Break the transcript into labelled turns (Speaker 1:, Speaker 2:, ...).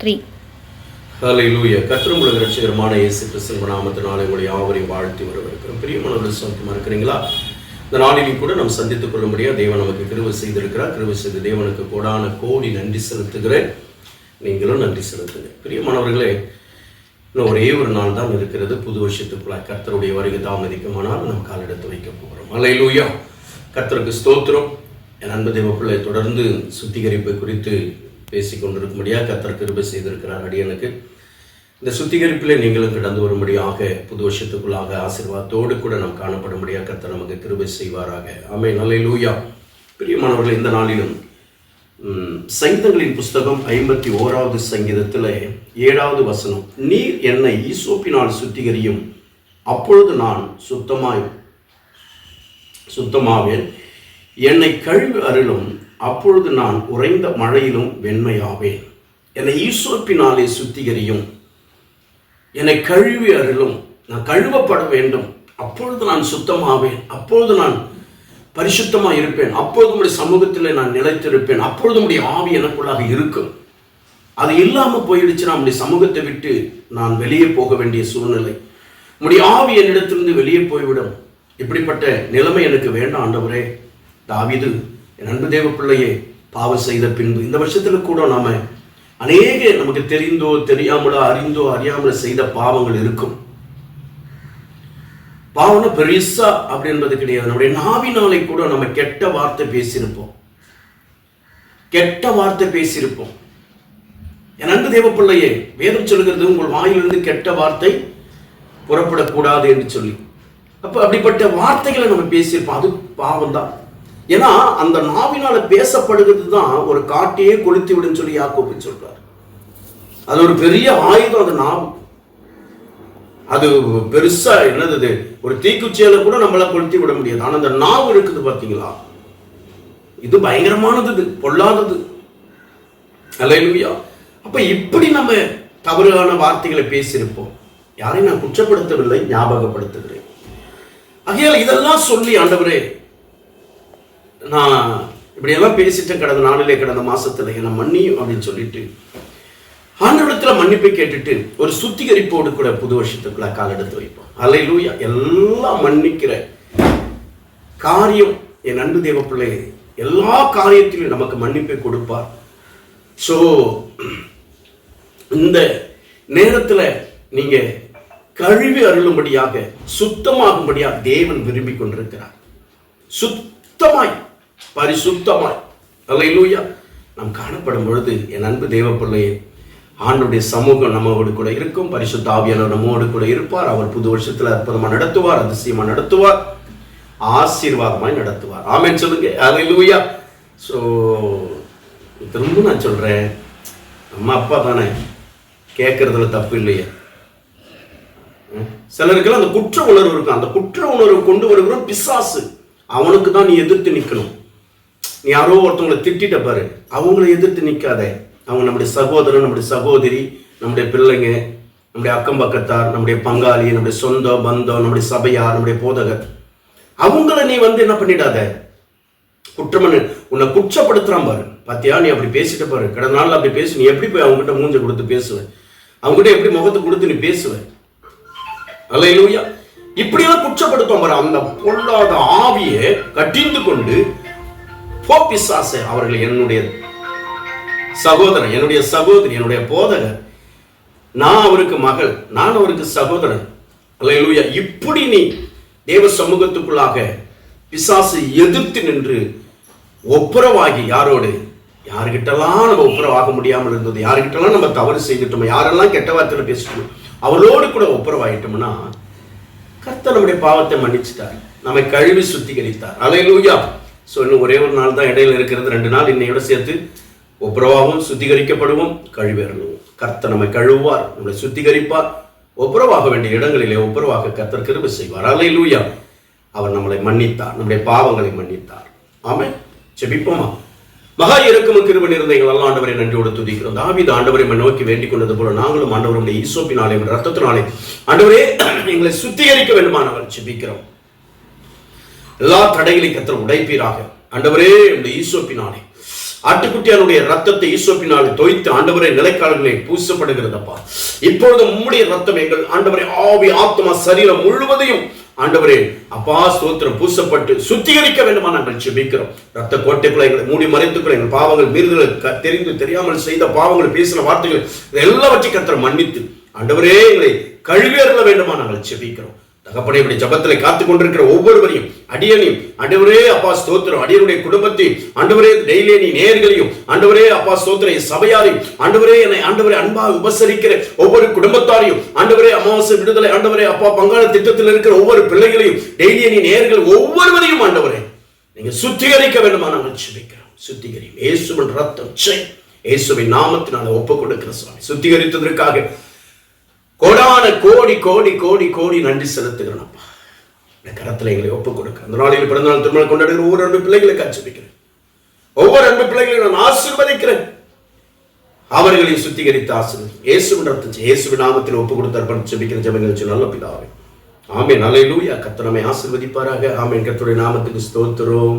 Speaker 1: Three
Speaker 2: ஹalleluya கர்த்தருடைய ரட்சிகரமான இயேசு கிறிஸ்தன் நாமத்தினாலே உங்களை யாவரையும் வாழ்த்தி வரவிருக்கிறோம் பிரியமானவர்கள் சொந்தமாக இருக்கிறீங்களா? இந்த நாளிலும் கூட நாம் சந்தித்துக் கொள்ள முடியாது தேவன் நமக்கு கிருபை செய்திருக்கிறார். கிருபை செய்த தேவனுக்கு கோடான கோடி நன்றி செலுத்துகிறேன். நீங்களும் நன்றி செலுத்துங்க. பிரியமானவர்களே இன்னும் ஒரே ஒரு நாள் தான் இருக்கிறது. புது வருஷத்துக்குள்ள கர்த்தருடைய வருகை தாமதிக்குமானால் நாம் காலெடுத்து வைக்க போகிறோம். ஹalleluya கர்த்தருக்கு ஸ்தோத்திரம். என் அன்பு தேவப்பிள்ளை பிள்ளை தொடர்ந்து சுத்திகரிப்பு குறித்து பேசி கொண்டிருக்கும்படியாக கத்தர் கிருபை செய்திருக்கிறார் அடியனுக்கு. இந்த சுத்திகரிப்பில் நீங்களும் கடந்து வரும்படியாக புது வருஷத்துக்குள்ளாக ஆசீர்வாதத்தோடு கூட நாம் காணப்படும்படியாக கத்தர் நமக்கு கிருபை செய்வாராக. ஆமே நல்ல லூயா பிரியமானவர்கள் இந்த நாளிலும் சங்கீதங்களின் புஸ்தகம் ஐம்பத்தி ஓராவது சங்கீதத்தில் ஏழாவது வசனம் நீர் என்னை ஈசோப்பினால் சுத்திகரியும் அப்பொழுது நான் சுத்தமாய் சுத்தமாவேன். என்னை கழுவி அருளும் அப்பொழுது நான் உறைந்த மழையிலும் வெண்மையாவேன். என்னை ஈசோப்பினாலே சுத்திகரியும். என்னை கழுவி அருளும். நான் கழுவப்பட வேண்டும். அப்பொழுது நான் சுத்தமாவேன். அப்பொழுது நான் பரிசுத்தமாக இருப்பேன். அப்பொழுது உடைய சமூகத்தில் நான் நிலைத்திருப்பேன். அப்பொழுது உடைய ஆவி எனக்குள்ளாக இருக்கும். அது இல்லாமல் போயிடுச்சு நம்முடைய சமூகத்தை விட்டு நான் வெளியே போக வேண்டிய சூழ்நிலை. உடைய ஆவி என்னிடத்திலிருந்து வெளியே போய்விடும். இப்படிப்பட்ட நிலைமை எனக்கு வேண்டாம் ஆண்டவரே. தாவிது என் அன்பு தேவ பிள்ளையே பாவம் செய்த பின்பு இந்த வருஷத்தில் கூட நாம் அநேக நமக்கு தெரிந்தோ தெரியாமலோ அறிந்தோ அறியாமலோ செய்த பாவங்கள் இருக்கும். பாவம்னா பெருசா அப்படின்றது கிடையாது. நம்முடைய நாவினாலே கூட நம்ம கெட்ட வார்த்தை பேசியிருப்போம். கெட்ட வார்த்தை பேசியிருப்போம். என் அன்பு தேவ பிள்ளையே வேதம் சொல்கிறது உங்கள் வாயிலிருந்து கெட்ட வார்த்தை புறப்படக்கூடாது என்று சொல்லி. அப்போ அப்படிப்பட்ட வார்த்தைகளை நம்ம பேசியிருப்போம். அது பாவம் தான் ஏன்னா அந்த நாவினால பேசப்படுகிறது தான் ஒரு காட்டையே கொளுத்தி விடுன்னு சொல்லி யாக்கோப்பு சொல்றாரு. அது ஒரு பெரிய ஆயுதம் அது நாவு. அது பெருசா என்னது ஒரு தீக்குச்சியால கூட நம்மள கொளுத்தி விட முடியாது. ஆனா அந்த நாவு இருக்குது பாத்தீங்களா? இது பயங்கரமானது இது பொல்லாதது. அல்லேலூயா. அப்ப இப்படி நம்ம தவறான வார்த்தைகளை பேசியிருப்போம். யாரையும் நான் குற்றப்படுத்தவில்லை ஞாபகப்படுத்துகிறேன். ஆகையால் இதெல்லாம் சொல்லி ஆண்டவரே நான் இப்படியெல்லாம் பேசிட்டேன் கடந்த நாளிலே கடந்த மாசத்துல. என்னை மன்னியும் அப்படின்னு சொல்லிட்டு ஆண்டவரத்துல மன்னிப்பை கேட்டுட்டு ஒரு சுத்திகரிப்போடு கூட புது வருஷத்துக்குள்ள கால் எடுத்து வைப்போம். அலை லூயா எல்லாம் மன்னிக்கிற காரியம் என் அன்பு தேவ பிள்ளை எல்லா காரியத்திலும் நமக்கு மன்னிப்பை கொடுப்பார். ஸோ இந்த நேரத்தில் நீங்க கழுவி அருளும்படியாக சுத்தமாகும்படியாக தேவன் விரும்பி கொண்டிருக்கிறார். சுத்தமாய் பரிசுத்தமாய். அல்லேலூயா. நாம் காணப்படும் பொழுது என் அன்பு தேவ பிள்ளையே ஆண்டுடைய சமூகம் நம்மோடு கூட இருக்கும். பரிசுத்த ஆவியானவர் நம்மோடு கூட இருப்பார். அவர் புது வருஷத்துல அற்புதமா நடத்துவார் அதிசயமா நடத்துவார் ஆசீர்வாதமாய் நடத்துவார். ஆமென் சொல்லுங்க. அல்லேலூயா. ஸோ திரும்ப நான் சொல்றேன். அம்மா அப்பா தானே கேட்கறதுல தப்பு இல்லையே. சிலருக்கெல்லாம் அந்த குற்ற உணர்வு இருக்கும். அந்த குற்ற உணர்வு கொண்டு வருகிறோம் பிசாசு. அவனுக்கு தான் நீ எதிர்த்து நிற்கணும் நீ யாரோ ஒருத்தவங்களை திட்டிட்ட பாரு. அவங்கள எதிர்த்து நிற்காத அவங்க நம்முடைய சகோதரன் நம்முடைய சகோதரி நம்முடைய பிள்ளைங்க நம்முடைய அக்கம் பக்கத்தார் நம்முடைய பங்காளி நம்முடைய சொந்தம் பந்தம் நம்முடைய சபையார் நம்முடைய போதகர். அவங்கள நீ வந்து என்ன பண்ணிடாத? குற்றமனு உன்னை குற்றப்படுத்துறான் பாரு. பாத்தியா நீ அப்படி பேசிட்டு பாரு. கடந்த நாள் அப்படி பேசு நீ எப்படி போய் அவங்ககிட்ட மூஞ்ச கொடுத்து பேசுவ? அவங்ககிட்ட எப்படி முகத்தை கொடுத்து நீ பேசுவ? இல்லையா இப்படியெல்லாம் குற்றப்படுத்தும் பாரு. அந்த பொல்லாத ஆவியை கட்டிந்து கொண்டு போ பிசாசே அவர்கள் என்னுடைய சகோதரன் என்னுடைய சகோதரி என்னுடைய போதகர். நான் அவருக்கு மகள் நான் அவருக்கு சகோதரன். அல்லேலூயா. இப்படி நீ தேவ சமூகத்துக்குள்ளாக பிசாசு எதிர்த்து நின்று ஒப்புரவாகி யாரோடு? யாருக்கிட்டலாம் நம்ம ஒப்புரவாக முடியாமல் இருந்தது? யாருக்கிட்டலாம் நம்ம தவறு செய்துட்டோமோ? யாரெல்லாம் கெட்ட வார்த்தையில் பேசிட்டோமோ? அவளோடு கூட ஒப்புரவாயிட்டோம்னா கர்த்தர் நம்முடைய பாவத்தை மன்னிச்சிட்டார். நம்மை கழுவி சுத்திகரித்தார். அலையலூயா ஸோ இன்னும் ஒரே ஒரு நாள் தான் இடையில இருக்கிறது ரெண்டு நாள் இன்னையோட சேர்த்து ஒப்புரவாகவும் சுத்திகரிக்கப்படுவோம் கழுவேறணும். கர்த்தர் நம்மை கழுவுவார் நம்மளை சுத்திகரிப்பார். ஒப்புரவாக வேண்டிய இடங்களிலே ஒப்புரவாக கர்த்தர் கிருபை செய்வார். அலையிலூயா அவர் நம்மளை மன்னித்தார் நம்முடைய பாவங்களை மன்னித்தார். ஆமே செபிப்போமா மகா இறக்கும கிருப நிறைந்த எங்கள் நல்ல ஆண்டவரை நன்றியோடு துதிக்கிறோம். தாவீது ஆண்டவரை நோக்கி வேண்டிக் கொண்டது போல நாங்களும் ஆண்டவருடைய ஈசோப்பினாலே ரத்தத்தினாலே ஆண்டவரே எங்களை சுத்திகரிக்க வேண்டுமானவர் செபிக்கிறோம் எல்லா தடைகளை கத்திர உடைப்பீராக. ஆண்டவரே உடைய ஈசோப்பினாலே. ஆட்டுக்குட்டியானுடைய ரத்தத்தை ஈசோப்பினால் தொய்த்து ஆண்டவரை நிலைக்காலங்களே பூசப்படுகிறதப்பா. இப்பொழுது உம்முடைய ரத்தம் எங்கள் ஆண்டவரை ஆவி ஆத்மா சரீரம் முழுவதையும் ஆண்டவரே அப்பா ஸ்தோத்திரம் பூசப்பட்டு சுத்திகரிக்க வேண்டுமா நாங்கள் செபிக்கிறோம் ரத்த கோட்டைக்குள்ள எங்களை மூடி மறைத்துக்குள்ள எங்கள் பாவங்கள் மீறுதல் தெரிந்து தெரியாமல் செய்த பாவங்கள் பேசின வார்த்தைகள் எல்லாவற்றையும் கத்திர மன்னித்து ஆண்டவரே எங்களை கழுவி வேண்டுமா நாங்கள் செபிக்கிறோம் தகப்பனை இப்படி ஜபத்தில் காத்துக் கொண்டிருக்கிற ஒவ்வொருவரையும் அடியனையும் அண்டவரே அப்பா ஸ்தோத்திரம். அடியனுடைய குடும்பத்தையும் ஆண்டவரே டெய்லி நீ நேர்களையும் ஆண்டவரே அப்பா ஸ்தோத்திர சபையாரையும் ஆண்டவரே என்னை ஆண்டவரே அன்பாக உபசரிக்கிற ஒவ்வொரு குடும்பத்தாரையும் ஆண்டவரே அமாவாசை விடுதலை ஆண்டவரே அப்பா பங்காள திட்டத்தில் இருக்கிற ஒவ்வொரு பிள்ளைகளையும் டெய்லி நீ நேர்கள் ஒவ்வொருவரையும் ஆண்டவரே நீங்க சுத்திகரிக்க வேண்டுமா? நாங்கள் ஜெபிக்கிறோம். சுத்திகரியும். இயேசுவின் ரத்தம் இயேசுவின் நாமத்தினால ஒப்பு கொடுக்கிற சுவாமி. சுத்திகரித்ததற்காக கோடான கோடி கோடி கோடி கோடி நன்றி செலுத்துகிறேன் அப்பா. இந்த கரத்தில் எங்களை ஒப்புக் கொடுக்க அந்த நாளில் பிறந்தநாள் திருமணம் கொண்டாடுகிற ஒவ்வொரு அன்பு பிள்ளைகளை காட்சிப்பிக்கிறேன் ஒவ்வொரு அன்பு பிள்ளைகளையும் நான் ஆசிர்வதிக்கிறேன். அவர்களையும் சுத்திகரித்து ஆசீர்வதி இயேசு ரத்தம் இயேசு நாமத்தில் ஒப்பு கொடுத்து அர்ப்பணம் ஜெபிக்கிற ஜபங்கள் நல்ல பிதாவே. ஆமே நல்ல கர்த்தர் கத்தனமை ஆசீர்வதிப்பாராக. ஆமென். கத்துடைய நாமத்துக்கு ஸ்தோத்திரம்.